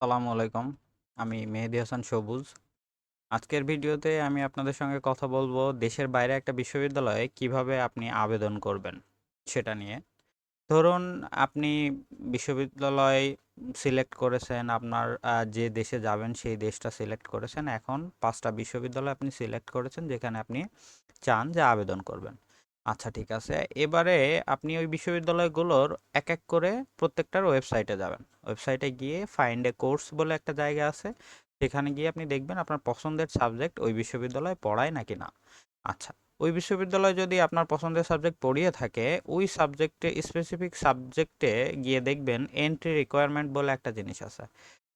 আসসালামু আলাইকুম। আমি মেহেদি হাসান সবুজ। আজকের ভিডিওতে আমি আপনাদের সঙ্গে কথা বলব দেশের বাইরে একটা বিশ্ববিদ্যালয়ে কীভাবে আপনি আবেদন করবেন সেটা নিয়ে। ধরুন আপনি বিশ্ববিদ্যালয় সিলেক্ট করেছেন, আপনার যে দেশে যাবেন সেই দেশটা সিলেক্ট করেছেন। এখন পাঁচটা বিশ্ববিদ্যালয় আপনি সিলেক্ট করেছেন যেখানে আপনি চান যে আবেদন করবেন। আচ্ছা ঠিক আছে। এবারে আপনি ওই বিশ্ববিদ্যালয়গুলোর এক, এক করে প্রত্যেকটার ওয়েবসাইটে যাবেন। ওয়েবসাইটে গিয়ে ফাইন্ড এ কোর্স বলে একটা জায়গা আছে। সেখানে গিয়ে আপনি দেখবেন আপনার পছন্দের সাবজেক্ট ওই বিশ্ববিদ্যালয়ে পড়ায় নাকি না। আচ্ছা, ওই বিশ্ববিদ্যালয়ে যদি আপনার পছন্দের সাবজেক্ট পড়িয়ে থাকে, ওই সাবজেক্টে স্পেসিফিক সাবজেক্টে গিয়ে দেখবেন এন্ট্রি রিকোয়ারমেন্ট বলে একটা জিনিস আছে।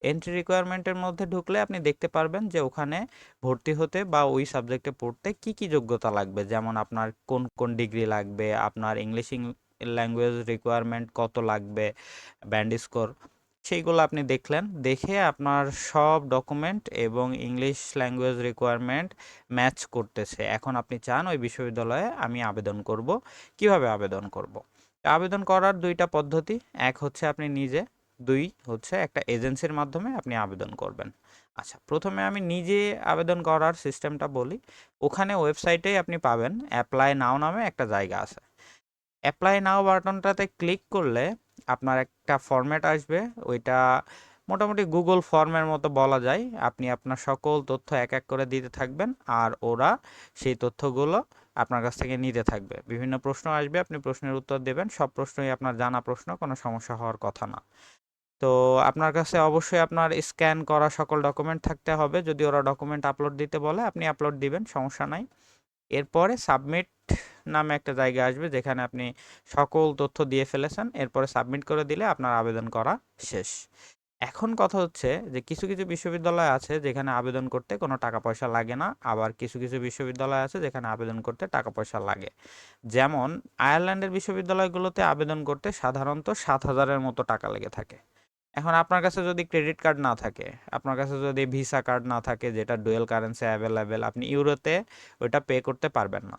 এন্ট্রি রিকোয়ারমেন্টের মধ্যে ঢুকলে আপনি দেখতে পারবেন যে ওখানে ভর্তি হতে বা ওই সাবজেক্টে পড়তে কি, কি যোগ্যতা লাগবে। যেমন আপনার কোন, কোন ডিগ্রি লাগবে, আপনার ইংলিশ ল্যাঙ্গুয়েজ রিকোয়ারমেন্ট কত লাগবে, ব্যান্ড স্কোর সেইগুলো আপনি দেখলেন। দেখে আপনার সব ডকুমেন্ট এবং ইংলিশ ল্যাঙ্গুয়েজ রিকোয়ারমেন্ট ম্যাচ করতেছে। এখন আপনি চান ওই বিশ্ববিদ্যালয়ে আমি আবেদন করব। কীভাবে আবেদন করব? আবেদন করার দুইটা পদ্ধতি। এক হচ্ছে আপনি নিজে, ২ হচ্ছে একটা এজেন্সির মাধ্যমে আপনি আবেদন করবেন। আচ্ছা, প্রথমে আমি নিজে আবেদন করার সিস্টেমটা বলি। ওখানে ওয়েবসাইটেই আপনি পাবেন অ্যাপ্লাই নাও নামে একটা জায়গা আছে। অ্যাপ্লাই নাও বাটনটাতে ক্লিক করলে আপনার একটা ফরম্যাট আসবে। ওইটা মোটামুটি গুগল ফর্মের মতো বলা যায়। আপনি আপনার সকল তথ্য এক, এক করে দিতে থাকবেন। আর ওরা সেই তথ্যগুলো আপনার কাছ থেকে নিতে থাকবে। বিভিন্ন প্রশ্ন আসবে, আপনি প্রশ্নের উত্তর দেবেন। সব প্রশ্নই আপনার জানা প্রশ্ন, কোনো সমস্যা হওয়ার কথা না। তো আপনার কাছে অবশ্যই আপনার স্ক্যান করা সকল ডকুমেন্ট থাকতে হবে। যদি ওরা ডকুমেন্ট আপলোড দিতে বলে, আপনি আপলোড দিবেন, সমস্যা নাই। এরপরে সাবমিট নামে একটা জায়গা আসবে যেখানে আপনি সকল তথ্য দিয়ে ফেলেছেন। এরপরে সাবমিট করে দিলে আপনার আবেদন করা শেষ। এখন কথা হচ্ছে যে কিছু, কিছু বিশ্ববিদ্যালয় আছে যেখানে আবেদন করতে কোনো টাকা পয়সা লাগে না। আবার কিছু, কিছু বিশ্ববিদ্যালয় আছে যেখানে আবেদন করতে টাকা পয়সা লাগে। যেমন আয়ারল্যান্ডের বিশ্ববিদ্যালয়গুলোতে আবেদন করতে সাধারণত সাত হাজারের মতো টাকা লেগে থাকে। এখন আপনার কাছে যদি ক্রেডিট কার্ড না থাকে, আপনার কাছে যদি ভিসা কার্ড না থাকে যেটা ডুয়েল কারেন্সি অ্যাভেলেবেল, আপনি ইউরোতে ওইটা পে করতে পারবেন না।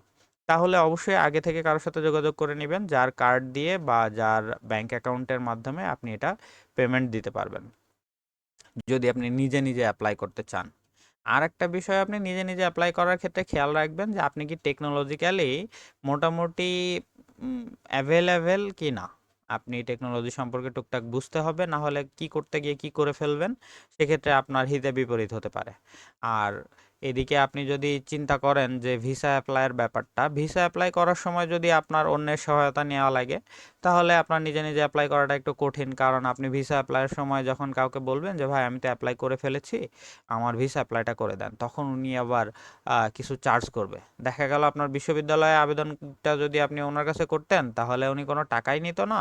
তাহলে অবশ্যই আগে থেকে কারোর সাথে যোগাযোগ করে নিবেন যার কার্ড দিয়ে বা যার ব্যাংক অ্যাকাউন্টের মাধ্যমে আপনি এটা পেমেন্ট দিতে পারবেন। যদি আপনি নিজে, নিজে অ্যাপ্লাই করতে চান। আর একটা বিষয় আপনি নিজে, নিজে অ্যাপ্লাই করার ক্ষেত্রে খেয়াল রাখবেন যে আপনি কি টেকনোলজিক্যালি মোটামুটি অ্যাভেলেবেল কিনা। আপনি টেকনোলজি সম্পর্কে টুকটাক বুঝতে হবে। না হলে কি করতে গিয়ে কি করে ফেলবেন, সেক্ষেত্রে আপনার হিতে বিপরীত হতে পারে। আর এদিকে আপনি যদি চিন্তা করেন যে ভিসা অ্যাপ্লাইয়ের ব্যাপারটা, ভিসা অ্যাপ্লাই করার সময় যদি আপনার অন্যের সহায়তা নেওয়া লাগে, তাহলে আপনার নিজে, নিজে অ্যাপ্লাই করাটা একটু কঠিন। কারণ আপনি ভিসা এপ্লাইয়ের সময় যখন কাউকে বলবেন যে, "ভাই আমি তো অ্যাপ্লাই করে ফেলেছি, আমার ভিসা অ্যাপ্লাইটা করে দেন।" তখন উনি আবার কিছু চার্জ করবে। দেখা গেল আপনার বিশ্ববিদ্যালয়ে আবেদনটা যদি আপনি ওনার কাছে করতেন, তাহলে উনি কোনো টাকাই নিত না।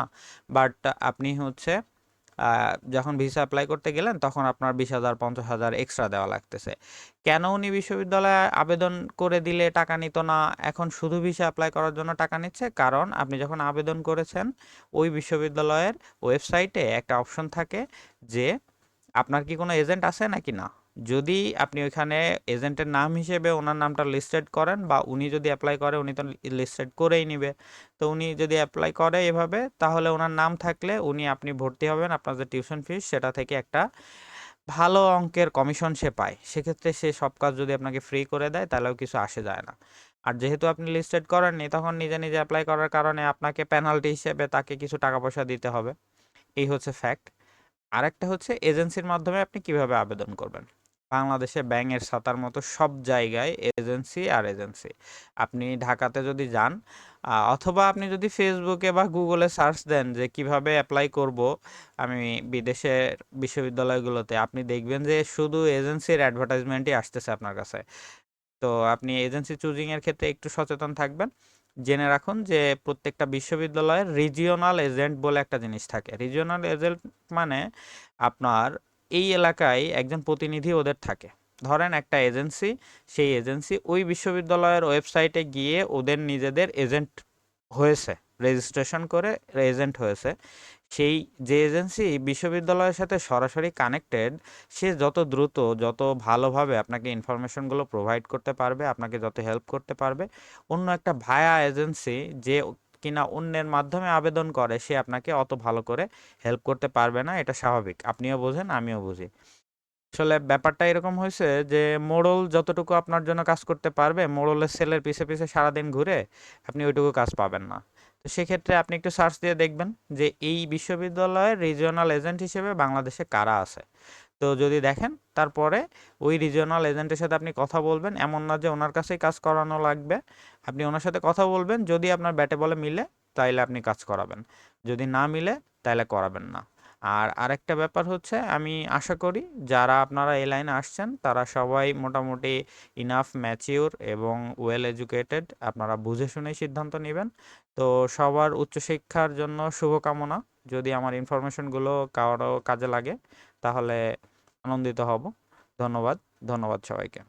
বাট আপনি হচ্ছে যখন ভিসা অ্যাপ্লাই করতে গেলেন তখন আপনার বিশ হাজার পঞ্চাশ হাজার এক্সট্রা দেওয়া লাগতেছে। কেন উনি বিশ্ববিদ্যালয়ে আবেদন করে দিলে টাকা নিত না, এখন শুধু ভিসা অ্যাপ্লাই করার জন্য টাকা নিচ্ছে? কারণ আপনি যখন আবেদন করেছেন, ওই বিশ্ববিদ্যালয়ের ওয়েবসাইটে একটা অপশন থাকে যে, আপনার কি কোনো এজেন্ট আছে নাকি না? যদি আপনি ওইখানে এজেন্টের নাম হিসেবে ওনার নামটা লিস্টেড করেন বা উনি যদি অ্যাপ্লাই করে উনি তো লিস্টেড করেই নিবে। তো উনি যদি অ্যাপ্লাই করে এভাবে তাহলে ওনার নাম থাকলে উনি আপনি ভর্তি হবেন। আপনার যে টিউশন ফিস সেটা থেকে একটা ভালো অঙ্কের কমিশন সে পায়। সেক্ষেত্রে সে সব কাজ যদি আপনাকে ফ্রি করে দেয় তাহলেও কিছু আসে যায় না। আর যেহেতু আপনি লিস্টেড করেননি তখন নিজে, নিজে অ্যাপ্লাই করার কারণে আপনাকে পেনাল্টি হিসেবে তাকে কিছু টাকা পয়সা দিতে হবে। এই হচ্ছে ফ্যাক্ট। আরেকটা হচ্ছে এজেন্সির মাধ্যমে আপনি কীভাবে আবেদন করবেন। বাংলাদেশে ব্যাঙের ছাতার মতো সব জায়গায় এজেন্সি আর এজেন্সি। আপনি ঢাকাতে যদি যান অথবা আপনি যদি ফেসবুকে বা গুগলে সার্চ দেন যে কীভাবে অ্যাপ্লাই করব আমি বিদেশের বিশ্ববিদ্যালয়গুলোতে, আপনি দেখবেন যে শুধু এজেন্সির অ্যাডভার্টাইজমেন্টই আসতেছে আপনার কাছে। তো আপনি এজেন্সি চুজিং এর ক্ষেত্রে একটু সচেতন থাকবেন। জেনে রাখুন যে প্রত্যেকটা বিশ্ববিদ্যালয়ের রিজিওনাল এজেন্ট বলে একটা জিনিস থাকে। রিজিওনাল এজেন্ট মানে আপনার এই এলাকায় একজন প্রতিনিধি ওদের থাকে। ধরেন একটা এজেন্সি, সেই এজেন্সি ওই বিশ্ববিদ্যালয়ের ওয়েবসাইটে গিয়ে ওদের নিজেদের এজেন্ট হয়েছে। রেজিস্ট্রেশন করে এজেন্ট হয়েছে। সেই যে এজেন্সি বিশ্ববিদ্যালয়ের সাথে সরাসরি কানেক্টেড, সে যত দ্রুত, যত ভালোভাবে আপনাকে ইনফরমেশনগুলো প্রোভাইড করতে পারবে, আপনাকে যত হেল্প করতে পারবে, অন্য একটা ভায়া এজেন্সি যে কিনা অন্যের মাধ্যমে আবেদন করে, সে আপনাকে অত ভালো করে হেল্প করতে পারবে না, এটা স্বাভাবিক। আপনিও বোঝেন, আমিও বুঝি। আসলে ব্যাপারটা এরকম হয়েছে যে, মোড়ল যতটুকু আপনার জন্য কাজ করতে পারবে, মোড়লের সেলের পিছে পিছে সারাদিন ঘুরে আপনি ওইটুকু কাজ পাবেন না। তো সেক্ষেত্রে আপনি একটু সার্চ দিয়ে দেখবেন যে, এই বিশ্ববিদ্যালয়ের রিজিওনাল এজেন্ট হিসেবে বাংলাদেশে কারা আছে? তো যদি দেখেন, তারপরে ওই রিজিওনাল এজেন্টের সাথে আপনি কথা বলবেন, এমন না যে ওনার কাছেই কাজ করানো লাগবে। আপনি ওনার সাথে কথা বলবেন, যদি আপনার ব্যাটে বলে মিলে, তাইলে আপনি কাজ করাবেন। যদি না মিলে তাহলে করাবেন না। আর আরেকটা ব্যাপার হচ্ছে, আমি আশা করি যারা আপনারা এই লাইনে আসছেন, তারা সবাই মোটামুটি ইনাফ ম্যাচিওর এবং ওয়েল এডুকেটেড আপনারা বুঝে শুনেই সিদ্ধান্ত নেবেন। তো সবার উচ্চশিক্ষার জন্য শুভকামনা। যদি আমার ইনফরমেশনগুলো কারও কাজে লাগে, তাহলে আনন্দিত হব। ধন্যবাদ ধন্যবাদ সবাইকে।